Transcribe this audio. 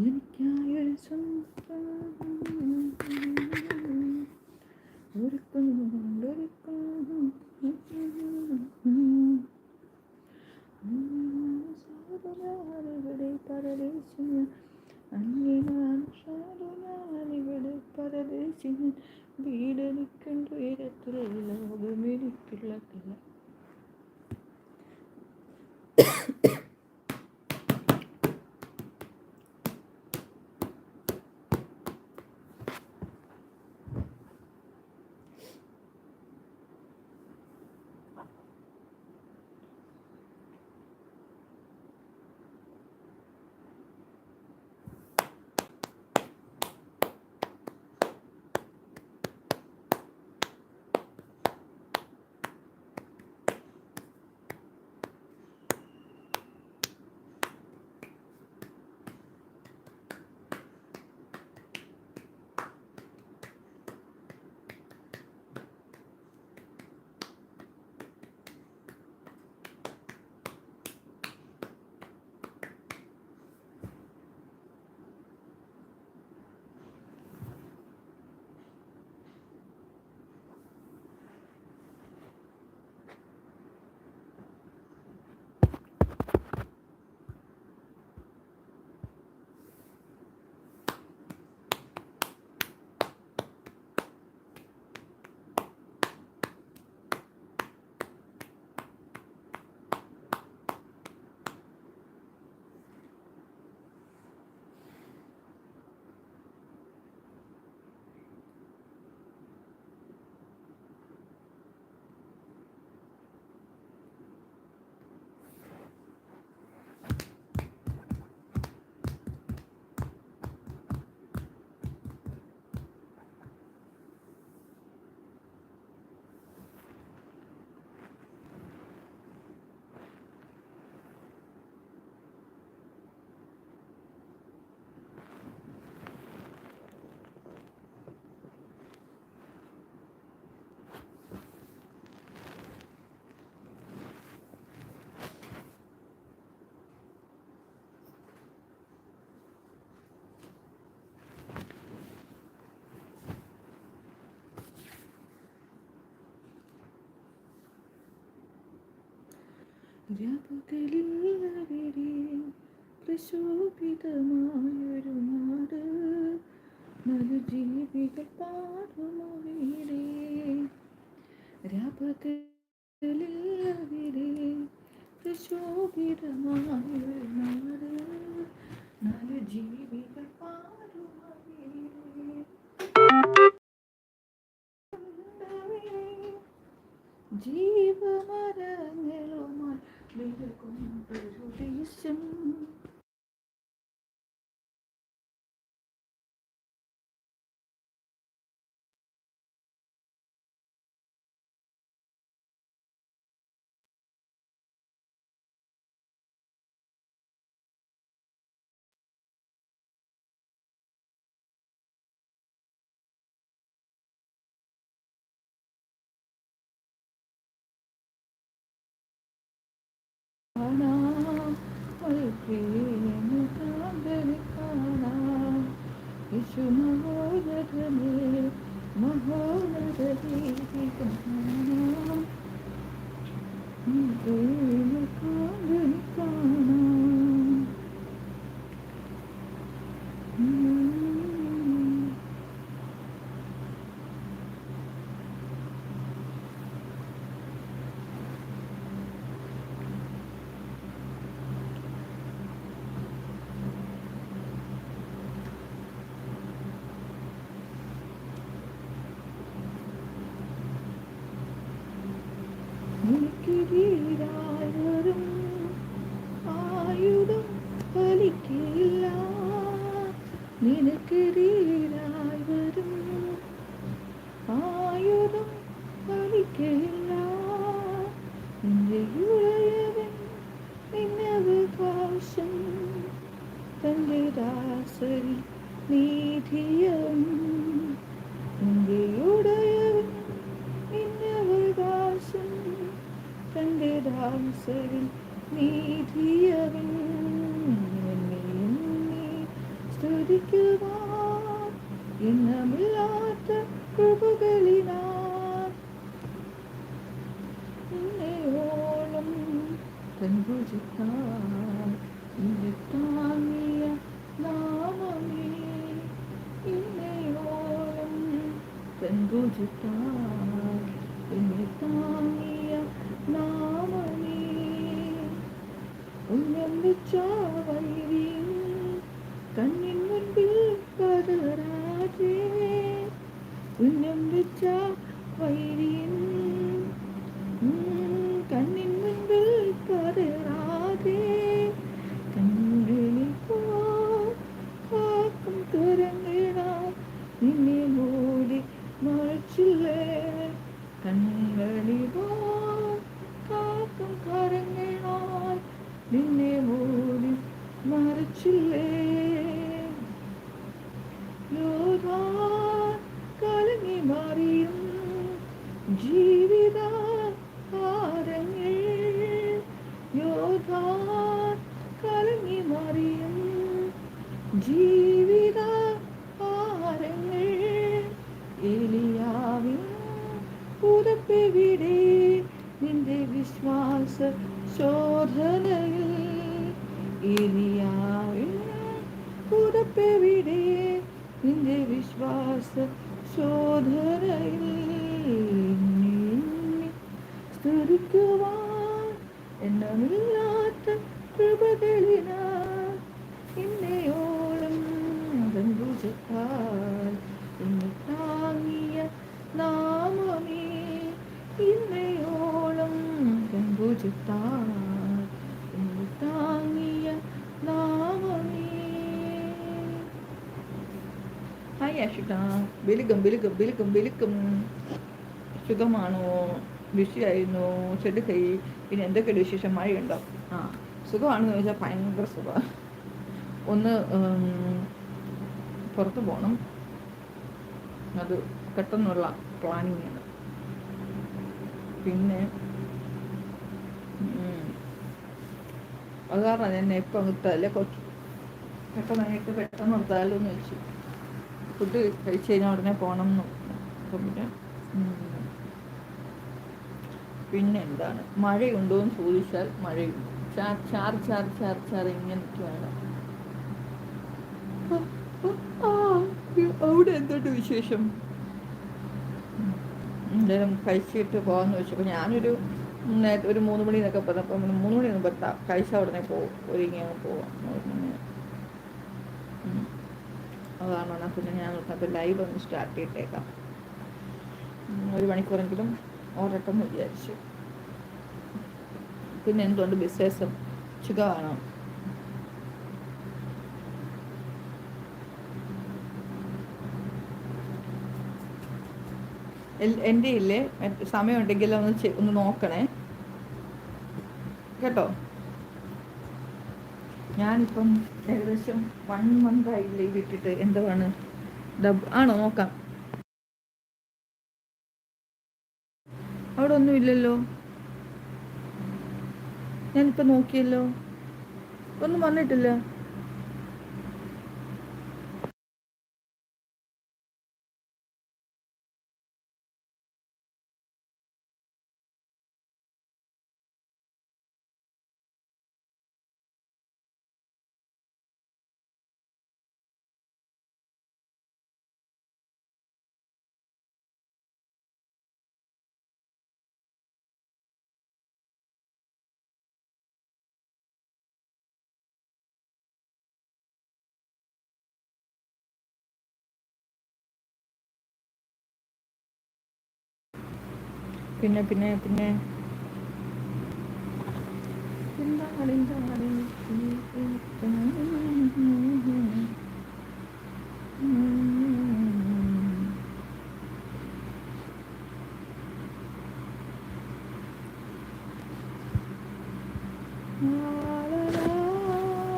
എനിക്കായൊരു സ്വന്തം ഒരുക്കുന്നുണ്ട് രപകലില്ലവിടെ പ്രശോഭിതമായൊരു നാട് മനുജീവികൾ പാടുമവിടെ രപകലില്ലവിടെ പ്രശോഭിതമായൊരു നാട് Bây giờ con? ಯೇಸು ಮಹೋದಗನೆ ಮಹೋದಗದಿ ಕಾಣ ಕಾಣ വരും ആയുധം ഫലിക്കില്ല. നിനക്കെതിരായി വരും ആയുധം ഫലിക്കില്ല. നിന്റെ ഉഴയവൻ നിന്നവകാശം തന്റെ ദാസരി നീതിയം. നിന്റെ ഉടയവൻ ദാസരിൽ നീതിയവൻ. എന്നെയും നീ സ്തുതിക്കുവാൻ എണ്ണമില്ലാത്ത കൃപകളിനാൽ നിന്നെയോളം തൻഭുജത്താൽ എന്നെ താങ്ങിയ നാമമേ. ഇന്നയോളം തൻഭുജത്താൽ എന്നെ താങ്ങിയ നാമമേ ഉന്നം വെച്ച വൈരിയും കണ്ണിൻ മുൻപിൽ പതറാതെ ഉന്നം വെച്ച വൈരിയൻ കണ്ണിൻ മുൻപിൽ പതറാതെ കണ്ണുകളിൽ പോ കാക്കും കരങ്ങളാ നിന്നെ മൂടി മറച്ചില്ലേ. കണ്ണുകളിൽ പോ കാക്കും കരങ്ങളാൽ നിന്നെ മൂടി മറിച്ചില്ലേ? കലങ്ങി മാറിയും ജീവിത പുതപ്പെവിടെ നിന്റെ വിശ്വാസ ശോധനയിൽ സ്തുതിക്കുവാൻ എണ്ണമില്ലാത്ത കൃപകളിനാ ഇന്നയോളം ഭുജത്താൽ എന്നെ താങ്ങിയ നാമമേ. ഇന്നയോളം ഭുജത്താൽ ഹായ് ബലികം ബലികം ബലികം ബിലുക്കും സുഖമാണോ ഋഷിയായിരുന്നു ചെടി കൈ പിന്നെ എന്തൊക്കെയുണ്ട് വിശേഷം മഴയുണ്ടോ ആ സുഖമാണെന്ന് ചോദിച്ചാൽ ഭയങ്കര സുഖമാണ് ഒന്ന് പുറത്തു പോകണം അത് പെട്ടെന്നുള്ള പ്ലാനിങ് ആണ് പിന്നെ അത് കാരണം എന്നെ ഇപ്പം നിർത്താല്ലേ കുറച്ച് പെട്ടെന്നായിട്ട് പെട്ടെന്ന് നിർത്താലോ എന്ന് വെച്ചു ഫുഡ് കഴിച്ച് കഴിഞ്ഞാൽ ഉടനെ പോകണം എന്ന് പിന്നെ പിന്നെ എന്താണ്? മഴയുണ്ടോ എന്ന് ചോദിച്ചാൽ മഴയുണ്ട്. ചാർ ചാർ ചാർ ചാർ ചാർ ഇങ്ങനെ നിൽക്കുവാണ് ആ, അവിടെ എന്തുണ്ട് വിശേഷം. എന്തായാലും കഴിച്ചിട്ട് പോകാമെന്ന് വെച്ചപ്പോൾ ഞാനൊരു നേരത്തെ ഒരു മൂന്ന് മണി എന്നൊക്കെ പറഞ്ഞപ്പോൾ മൂന്ന് മണി ഒന്നും പറ്റാ കഴിച്ച ഉടനെ പോകും ഒരുങ്ങി പോവാം. അതാണ് പിന്നെ ഞാൻ നോക്കാം ലൈവ് ഒന്ന് സ്റ്റാർട്ട് ചെയ്തേക്കാം. ഒരു മണിക്കൂറെങ്കിലും ഓടട്ടെ എന്ന് വിചാരിച്ചു. പിന്നെ എന്തുകൊണ്ട് ബിസിനസ്സും സുഖമാണോ? എന്റെ ഇല്ലേ? സമയമുണ്ടെങ്കിൽ ഒന്ന് ഒന്ന് നോക്കണേ. കേട്ടോ? ഞാനിപ്പം ഏകദേശം വൺ മന്ത് ആയി ലീവ് ഇട്ടിട്ട് എന്താണ് ഡബ് ആണോ? നോക്കാം. അവിടെ ഒന്നും ഇല്ലല്ലോ. ഞാനിപ്പോൾ നോക്കിയല്ലോ. ഒന്നും വന്നിട്ടില്ല. പിന്നെ പിന്നെ പിന്നെ. എന്താണ് എന്താണ് ആ